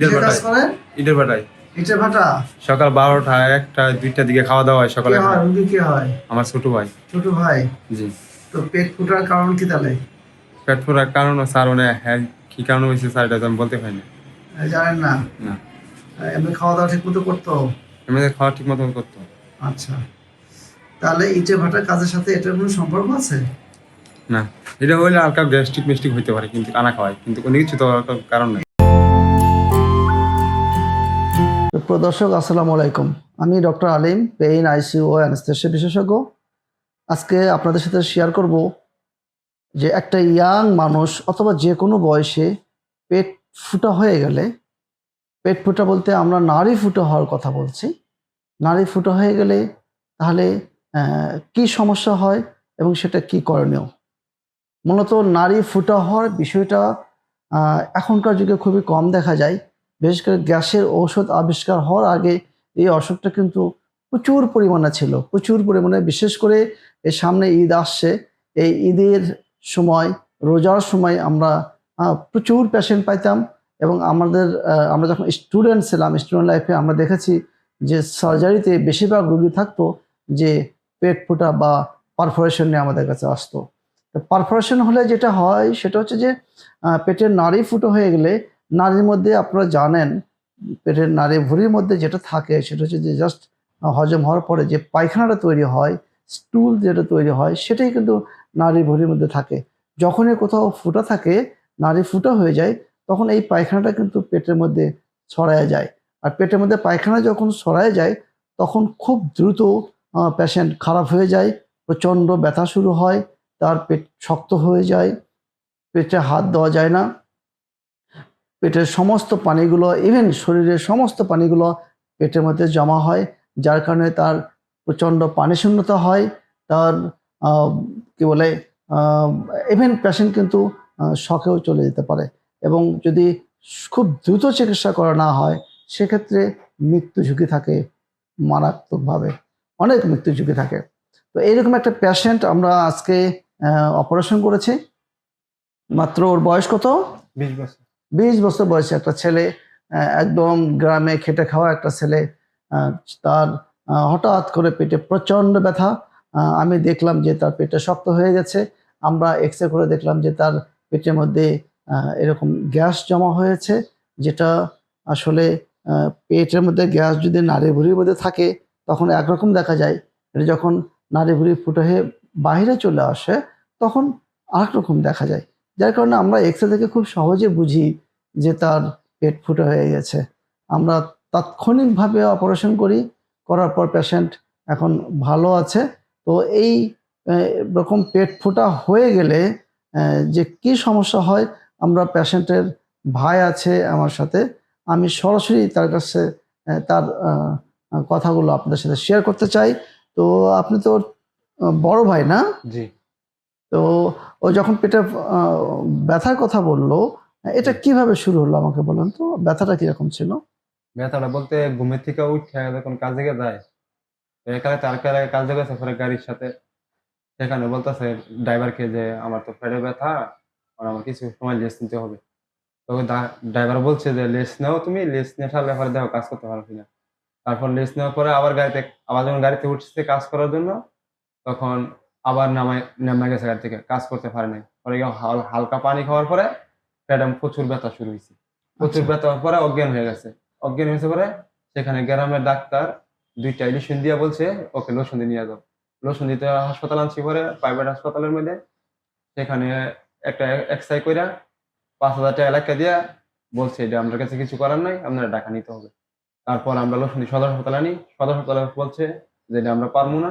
ইটের ভাটায়। ইটের ভাটা? সকাল বারোটা একটা দুইটার দিকে খাওয়া দাওয়া হয় সকালে। কে হয়? আমার ছোট ভাই। ছোট ভাই? জি। তো পেট ফুটার কারণ কি তাহলে? পেট ফোড়ার কারণ স্যার মানে হ্যাঁ কি কারণ হয়েছে স্যার এটা আমি বলতে পারি না জানেন না? না। এমনি খাওয়া দাওয়া ঠিক মতো করতো? এমনিতে খাওয়া ঠিক মতো করতো। আচ্ছা। তাহলে ইটের ভাটার কাজের সাথে এটার কোনো সম্পর্ক আছে? না। এটা হইলে হালকা গ্যাস্ট্রিক মিস্টিক হইতে পারে কিন্তু কানা খাওয়ায়। কিন্তু কোনো কিছু তো কারণ নেই। তো প্রদর্শক আসসালামু আলাইকুম। আমি ডক্টর আলিম, পেইন, আইসিইউ ও অ্যানেস্থেশিয়া বিশেষজ্ঞ। আজকে আপনাদের সাথে শেয়ার করব যে একটা ইয়াং মানুষ অথবা যে কোনো বয়সে পেট ফুটা হয়ে গেলে, পেট ফুটা বলতে আমরা নারী ফুটা হওয়ার কথা বলছি। নারী ফুটা হয়ে গেলে তাহলে কি সমস্যা হয় এবং সেটা কি করণীয়? মূলত নারী ফুটা হওয়ার বিষয়টা এখনকার যুগে খুবই কম দেখা যায়। বিশেষ করে গ্যাসের ঔষধ আবিষ্কার হওয়ার আগে এই অসুখটা কিন্তু প্রচুর পরিমাণে ছিল, প্রচুর পরিমাণে। বিশেষ করে এর সামনে ঈদ আসছে, এই ঈদের সময়, রোজার সময় আমরা প্রচুর পেশেন্ট পাইতাম এবং আমাদের আমরা যখন স্টুডেন্ট ছিলাম স্টুডেন্ট লাইফে আমরা দেখেছি যে সার্জারিতে বেশিরভাগ রোগী থাকতো যে পেট ফোটা বা পারফোরেশন নিয়ে আমাদের কাছে আসতো। পারফোরেশন হলে যেটা হয়, সেটা হচ্ছে যে পেটের নাড়ি ফুটো হয়ে গেলে নারীর মধ্যে আপনারা জানেন, পেটের নারী ভুঁড়ির মধ্যে যেটা থাকে সেটা হচ্ছে যে জাস্ট হজম হওয়ার পরে যে পায়খানাটা তৈরি হয় স্টুল যেটা তৈরি হয়, সেটাই কিন্তু নারী ভুঁড়ির মধ্যে থাকে। যখনই কোথাও ফুটা থাকে, নারী ফুটা হয়ে যায়, তখন এই পায়খানাটা কিন্তু পেটের মধ্যে ছড়ায় যায়। আর পেটের মধ্যে পায়খানা যখন ছড়ায় যায়, তখন খুব দ্রুত পেশেন্ট খারাপ হয়ে যায়, প্রচণ্ড ব্যথা শুরু হয়, তার পেট শক্ত হয়ে যায়, পেটে হাত দেওয়া যায় না। পেটের সমস্ত পানিগুলো ইভেন শরীরের সমস্ত পানিগুলো পেটের মধ্যে জমা হয়, যার কারণে তার প্রচণ্ড পানি শূন্যতা হয়, তার কি বলে ইভেন পেশেন্ট কিন্তু শখেও চলে যেতে পারে। এবং যদি খুব দ্রুত চিকিৎসা করা না হয়, সেক্ষেত্রে মৃত্যু ঝুঁকি থাকে মারাত্মকভাবে। অনেক মৃত্যু ঝুঁকি থাকে। তো এইরকম একটা পেশেন্ট আমরা আজকে অপারেশন করেছি। মাত্র ওর বয়স কত? বিশ বছর। বিশ বছর বয়সে একটা ছেলে একদম গ্রামে খেটে খাওয়া একটা ছেলে তার হঠাৎ করে পেটে প্রচণ্ড ব্যথা আমি দেখলাম যে তার পেটে শক্ত হয়ে গেছে। আমরা এক্স করে দেখলাম যে তার পেটের মধ্যে এরকম গ্যাস জমা হয়েছে, যেটা আসলে পেটের মধ্যে গ্যাস যদি নাড়ি ভুড়ির মধ্যে থাকে, তখন একরকম দেখা যায়। এটা যখন নাড়ি ভুড়ি ফুটো হয়ে বাইরে চলে আসে, তখন আরেক রকম দেখা যায়। যার কারণে আমরা এক্স রে থেকে খুব সহজে বুঝি যে তার পেট ফুটো হয়ে গেছে। আমরা তাৎক্ষণিকভাবে অপারেশন করি, করার পর পেশেন্ট এখন ভালো আছে। তো এই রকম পেট ফোটা হয়ে গেলে যে কি সমস্যা হয়, আমরা পেশেন্টের ভাই আছে আমার সাথে, আমি সরাসরি তার কাছে তার কথাগুলো আপনাদের সাথে শেয়ার করতে চাই। তো আপনি তো বড় ভাই না? জি। তো ও যখন পেটে ব্যথার কথা বলল এটা কীভাবে শুরু হলো আমাকে বলেন তো? ব্যথাটা কীরকম ছিল? ব্যথাটা বলতে ঘুমের থেকে উঠে যখন কাজে যায় এখানে তার কাজে গেছে পরে গাড়ির সাথে। সেখানে বলতেছে ড্রাইভারকে যে আমার তো পেটে ব্যথা আর আমার কিছু সময় লেস নিতে হবে। তো ড্রাইভার বলছে যে লেস নাও তুমি লেস নিয়ে সারলে পরে দেখো কাজ করতে পারো কিনা। তারপর লেস নেওয়ার পরে আবার গাড়িতে আবার যখন গাড়িতে উঠছে কাজ করার জন্য তখন আবার নামায় নামা গেছে গাড়ি থেকে কাজ করতে পারে নাই। পরে হালকা পানি খাওয়ার পরে পেটে প্রচুর ব্যথা শুরু হয়েছে। প্রচুর আচ্ছা। ব্যথা হওয়ার পরে অজ্ঞান হয়ে গেছে। অজ্ঞান হয়েছে পরে সেখানে গ্রামের ডাক্তার দুইটা ইলিশন দিয়া বলছে ওকে লোসন দিয়ে নিয়ে যাও। লোসন দিতে হাসপাতাল আনছি পরে প্রাইভেট হাসপাতালের মধ্যে। সেখানে একটা এক্সরে কইরা পাঁচ হাজার টাকা এলাকা দিয়া বলছে এটা আমার কাছে কিছু করার নাই আপনারা টাকা নিতে হবে। তারপর আমরা লোসন্দি সদর হাসপাতালে আনি। সদর হাসপাতালে বলছে যে এটা আমরা পারব না।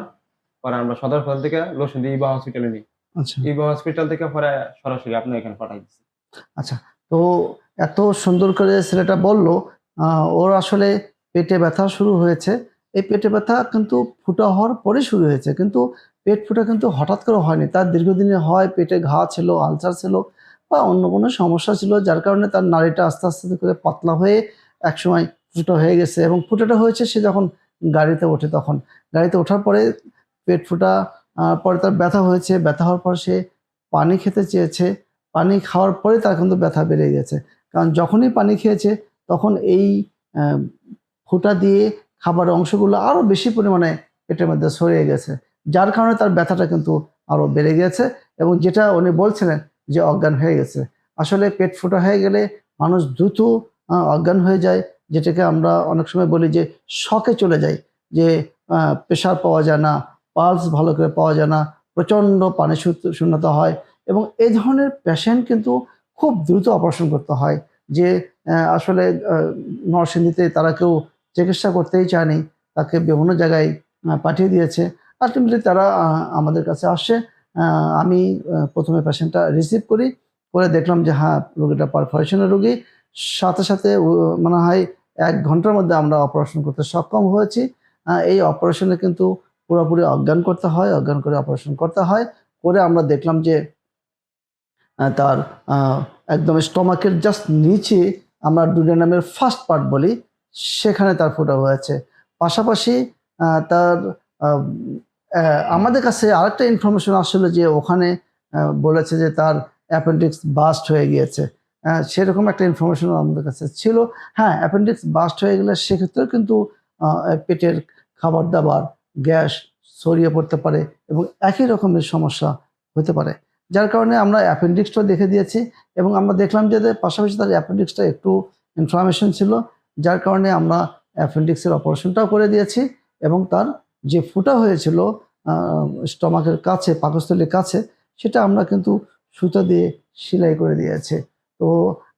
পরে আমরা সদর হাসপাতাল থেকে লোসন্দি ইবা হসপিটালে নিই। আচ্ছা। ইবা হসপিটাল থেকে পরে সরাসরি আপনার এখানে পাঠাই দিচ্ছি আচ্ছা তো এত সুন্দর করে ছেলেটা বলল ওর আসলে পেটে ব্যথা শুরু হয়েছে। এই পেটে ব্যথা কিন্তু ফুটা হওয়ার পরে শুরু হয়েছে কিন্তু পেট ফুটা কিন্তু হঠাৎ করে হয়নি। তার দীর্ঘদিনে হয় পেটে ঘা ছিল আলসার ছিল বা অন্য কোনো সমস্যা ছিল যার কারণে তার নাড়িটা আস্তে আস্তে করে পাতলা হয়ে একসময় ফুটো হয়ে গেছে এবং ফুটোটা হয়েছে সে যখন গাড়িতে ওঠে তখন। গাড়িতে ওঠার পরে পেট ফুটা পরে তার ব্যথা হয়েছে। ব্যথা হওয়ার পর সে পানি খেতে চেয়েছে। পানি খাওয়ার পরে তার কিন্তু ব্যথা বেড়ে গেছে। কারণ যখনই পানি খেয়েছে, তখন এই ফোঁটা দিয়ে খাবারের অংশগুলো আরও বেশি পরিমাণে পেটের মধ্যে ছড়িয়ে গেছে। যার কারণে তার ব্যথাটা কিন্তু আরও বেড়ে গেছে এবং যেটা উনি বলছিলেন যে অজ্ঞান হয়ে গেছে। আসলে পেট ফোটা হয়ে গেলে মানুষ দ্রুত অজ্ঞান হয়ে যায়, যেটাকে আমরা অনেক সময় বলি যে শখে চলে যায়, যে প্রেশার পাওয়া যায় না পালস ভালো করে পাওয়া যায় না, প্রচণ্ড পানি শূন্য- শূন্যতা হয় এবং এই ধরনের পেশেন্ট কিন্তু খুব দ্রুত অপারেশন করতে হয় যে আসলে নরসিংদীতে তারা কেউ চিকিৎসা করতেই চায়নি, তাকে বিভিন্ন জায়গায় পাঠিয়ে দিয়েছে। আলটিমেটলি তারা আমাদের কাছে আসে আমি প্রথমে পেশেন্টটা রিসিভ করি করে দেখলাম যে হ্যাঁ রোগীটা পারফরেশনের রোগী। সাথে সাথে মনে হয় এক ঘণ্টার মধ্যে আমরা অপারেশন করতে সক্ষম হয়েছি। এই অপারেশনে কিন্তু পুরোপুরি অজ্ঞান করতে হয়, অজ্ঞান করে অপারেশন করতে হয়, করে আমরা দেখলাম যে তার একদম স্টমাকের জাস্ট নিচে আমরা ডুডেনামের ফার্স্ট পার্ট বলি, সেখানে তার ফোটা হয়েছে। পাশাপাশি তার আমাদের কাছে আরেকটা ইনফরমেশন আসলে যে ওখানে বলেছে যে তার অ্যাপেন্ডিক্স বাস্ট হয়ে গিয়েছে। সেরকম একটা ইনফরমেশন আমাদের কাছে ছিল। হ্যাঁ অ্যাপেন্ডিক্স বাস্ট হয়ে গেলে সেক্ষেত্রেও কিন্তু পেটের খাবার দাবার গ্যাস ছড়িয়ে পড়তে পারে এবং একই রকমের সমস্যা হতে পারে। যার কারণে আমরা অ্যাপেন্ডিক্সটা দেখে দিয়েছি এবং আমরা দেখলাম যে পাশাপাশি তার অ্যাপেন্ডিক্সটা একটু ইনফ্লামেশন ছিল যার কারণে আমরা অ্যাপেন্ডিক্সের অপারেশনটাও করে দিয়েছি এবং তার যে ফুটা হয়েছিল স্টমাকের কাছে পাকস্থলীর কাছে সেটা আমরা কিন্তু সুতো দিয়ে সেলাই করে দিয়েছে। তো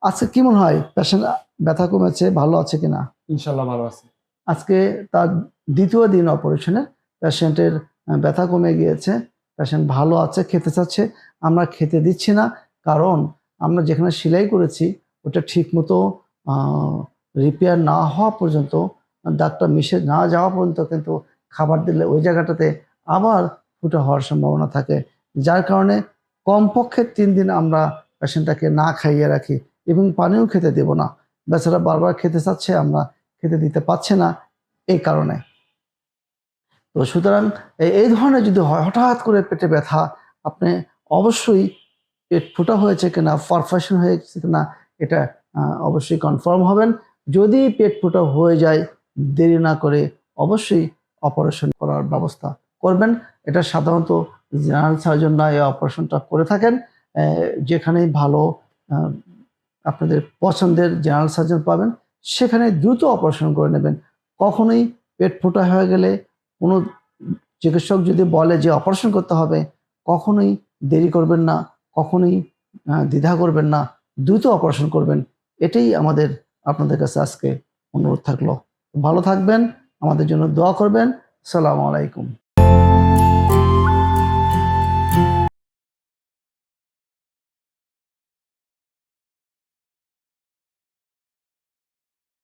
আজকে কি মনে হয়? পেশেন্ট ব্যথা কমেছে ভালো আছে কিনা? ইনশাল্লাহ ভালো আছে। আজকে তার দ্বিতীয় দিন অপারেশনে পেশেন্টের ব্যথা কমে গিয়েছে পেশেন্ট ভালো আছে, খেতে চাচ্ছে, আমরা খেতে দিচ্ছি না, কারণ আমরা যেখানে সেলাই করেছি, ওটা ঠিক মতো রিপেয়ার না হওয়া পর্যন্ত, ডাক্তার মিশে না যাওয়া পর্যন্ত কিন্তু খাবার দিলে ওই জায়গাটাতে আবার ফুটো হওয়ার সম্ভাবনা থাকে। যার কারণে কমপক্ষে তিন দিন আমরা পেশেন্টটাকে না খাইয়ে রাখি এবং পানিও খেতে দেব না। বেচারা বারবার খেতে চাচ্ছে, আমরা খেতে দিতে পারছে না, এই কারণে। তো সুতরাং এই ধরনের যদি হয় হঠাৎ করে পেটে ব্যথা আপনি অবশ্যই পেট ফোটা হয়েছে কিনা পারফেকশন হয়েছে কিনা এটা অবশ্যই কনফার্ম হবেন। যদি পেট ফোটা হয়ে যায় দেরি না করে অবশ্যই অপারেশন করার ব্যবস্থা করবেন। এটা সাধারণত জেনারেল সার্জনরা এই অপারেশনটা করে থাকেন। আহ, যেখানেই ভালো আপনাদের পছন্দের জেনারেল সার্জন পাবেন সেখানে দ্রুত অপারেশন করে নেবেন। কখনোই পেট ফোটা হয়ে গেলে কোনো চিকিৎসক যদি বলে যে অপারেশন করতে হবে, কখনোই দেরি করবেন না, কখনোই দ্বিধা করবেন না, দ্রুত অপারেশন করবেন। এটাই আমাদের, আপনাদের কাছে আজকে অনুরোধ থাকল। ভালো থাকবেন, আমাদের জন্য দোয়া করবেন। সালাম আলাইকুম।